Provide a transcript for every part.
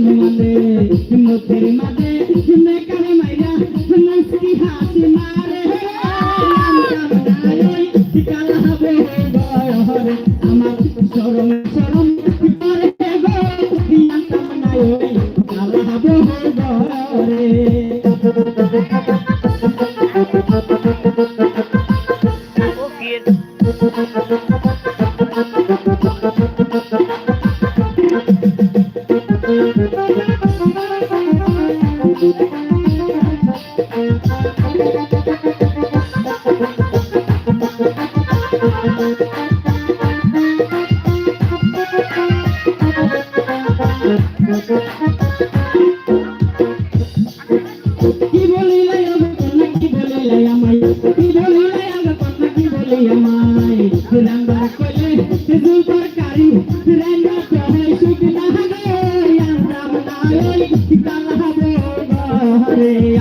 কানে মাতে মতির মাতে নে কানে মাইরা মস্তি হাসি মারে আমার চরম চরম করে গো নাই কালা হবে রে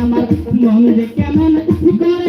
আমার মন যে কেমন করে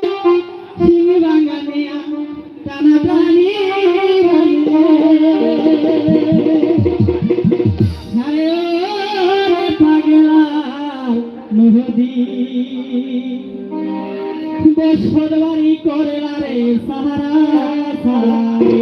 মেহেদি। বসত বাড়ি করে না রে সাহারা সাহারে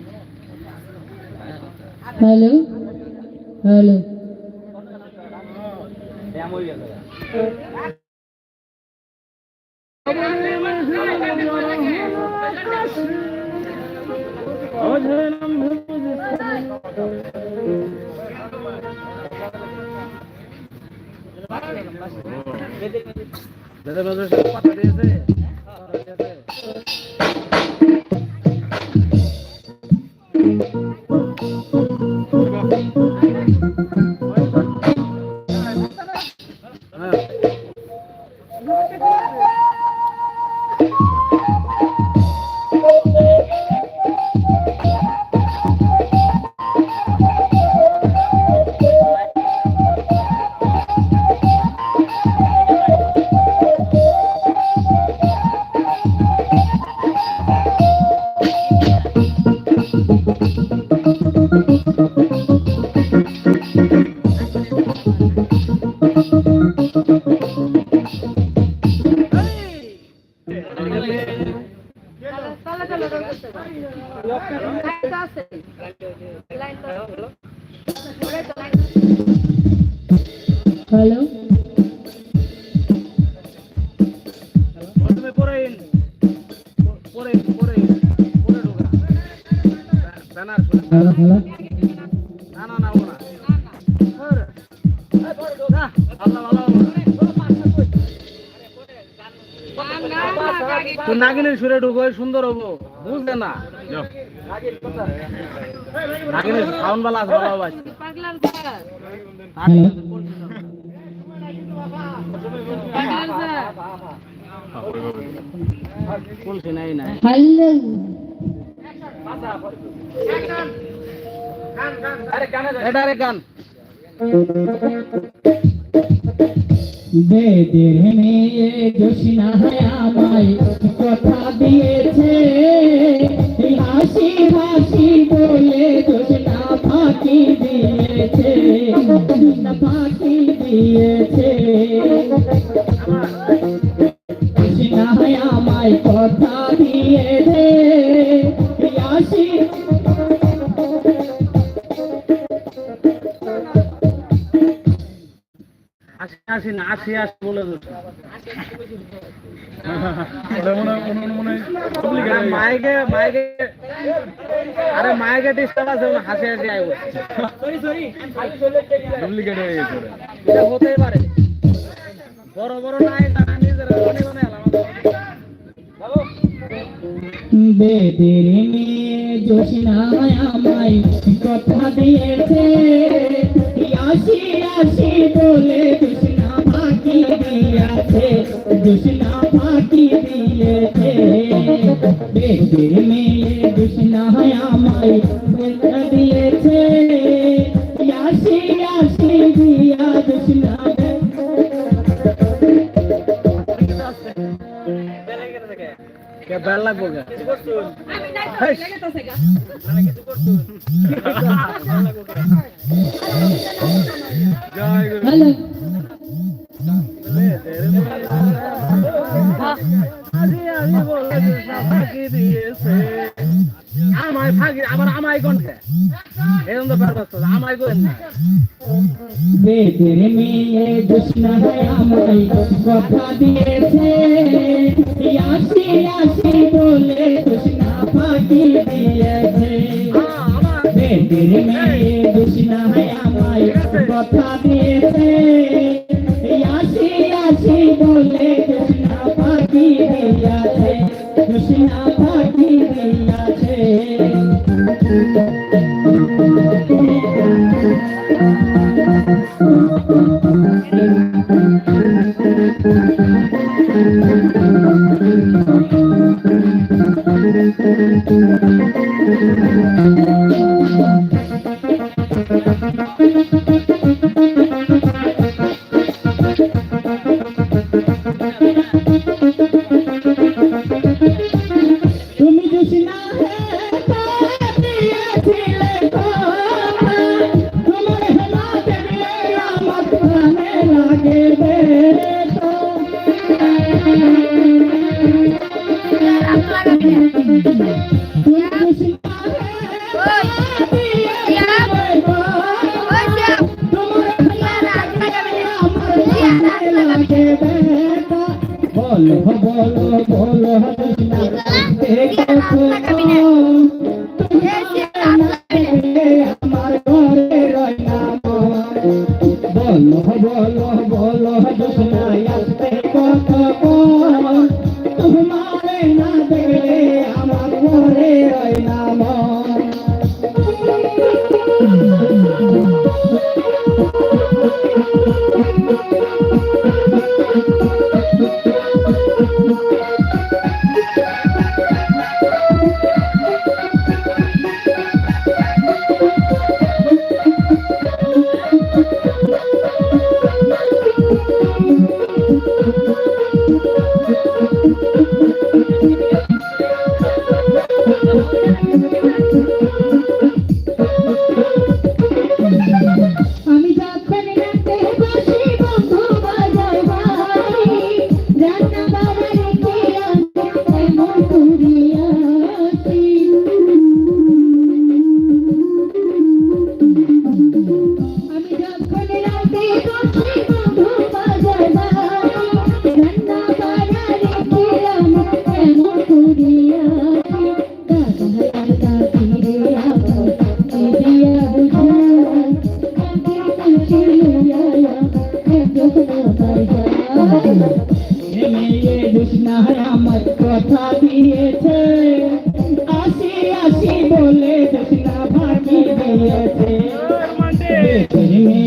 হ্যালো হ্যালো হ্যালো নাগিনের সুরে ঢুকো সুন্দর হব। বুঝলে না? নাগিনের সাউন্ড বালা আছে ভালো আছে হ্যালো এটা আরে গান। বেদের মেয়ে জোসিনা আমায় কথা দিয়েছে। হাসি হাসি বলে জোসিনা ফাঁকি দিয়েছে। ফাঁকি দিয়েছে। জোসিনা আমায় কথা দিয়েছে। আসি আসি না আসি আসি বলে দিচ্ছে মাইকে মাইকে আরে মাইকে ডিস্টার্ব আছে হাসি হাসি আইব। ডুপ্লিকেট হয়ে গেছে এটা হতেই পারে। বড় বড় নাই নিজেরা আলাদা বেদের মেয়ে জোসিনায় আমায় কথা দিয়েছে। আসি আসি বলে ফাঁকি দিয়েছে জোসিনা ফাঁকি দিয়েছে বেদের মেয়ে জোসিনায় আমায় কথা দিয়েছে আসি আসি দিয়া বেল জয় আমায় ফাঁকি আবার আমায় কণ্ঠে এরকম তো তো আমায় আমায় কথা আমার কথা দিয়েছে। বলে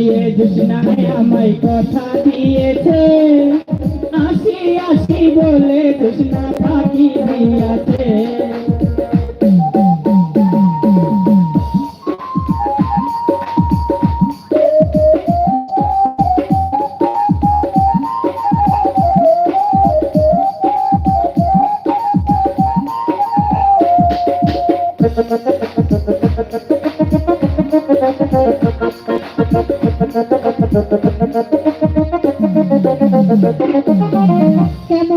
মেয়ে দুষ্ণা আমায় কথা দিয়েছে। আসি আসি বলে দুষ্ণা ভাগি দিয়েছে কেমন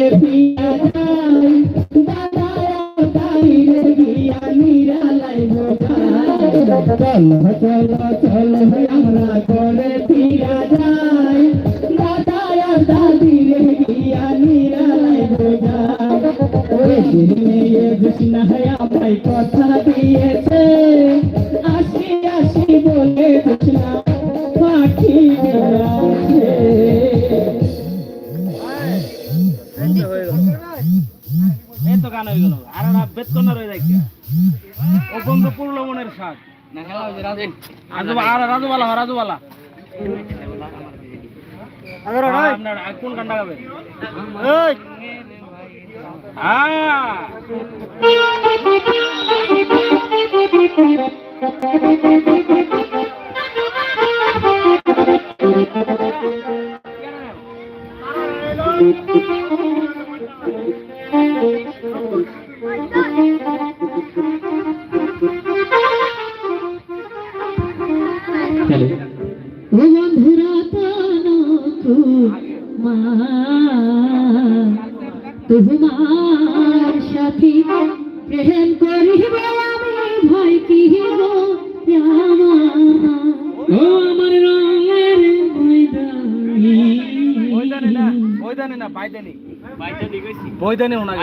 Thank you. এই তো গান হয়ে গেল। আর একটা বেতন রয়ে যায় ও বন্ধু পুরলো মনের শাক আর রাজুবালা হ রাজুবালা। আপনার কোন গানটা গাবে? এই। হ্যাঁ ও বৈদানি না